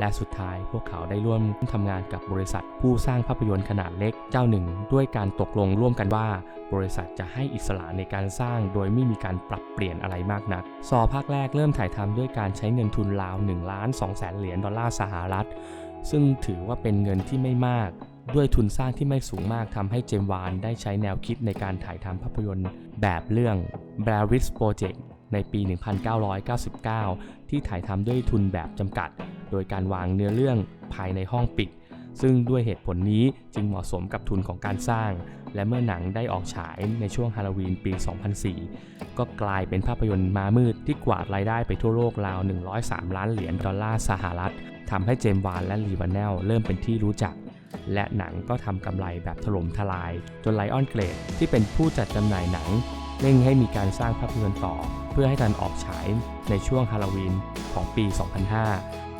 และสุดท้ายพวกเขาได้ร่วมทำงานกับบริษัทผู้สร้างภาพยนตร์ขนาดเล็กเจ้าหนึ่ง ด้วยการตกลงร่วมกันว่า บริษัทจะให้อิสระในการสร้างโดยไม่มีการปรับเปลี่ยนอะไรมากนัก ซอภาคแรกเริ่มถ่ายทำด้วยการใช้เงินทุนราว1ล้าน2แสนเหรียญดอลลาร์สหรัฐ ซึ่งถือว่าเป็นเงินที่ไม่มากด้วยทุนสร้างที่ไม่สูงมากทำให้เจมวานได้ใช้แนวคิดในการถ่ายทำภาพยนตร์แบบเรื่อง Blair Witch Project ในปี 1999 ที่ถ่ายทำด้วยทุนแบบจำกัด โดยการวางเนื้อเรื่องภายในห้องปิด ซึ่งด้วยเหตุผลนี้จึงเหมาะสมกับทุนของการสร้าง และเมื่อหนังได้ออกฉายในช่วงฮาโลวีนปี 2004 ก็กลายเป็นภาพยนตร์มามืดที่กวาดรายได้ไปทั่วโลกราว 103 ล้านเหรียญดอลลาร์สหรัฐทำให้เจมส์วานและลีวานเนลเริ่มเป็นที่รู้จักและหนังก็ทำกำไรแบบถล่มทลาย จนไลออนเกรดที่เป็นผู้จัดจำหน่ายหนัง เร่งให้มีการสร้างภาพยนตร์ต่อ เพื่อให้ทันออกฉายในช่วงฮาโลวีนของปี 2005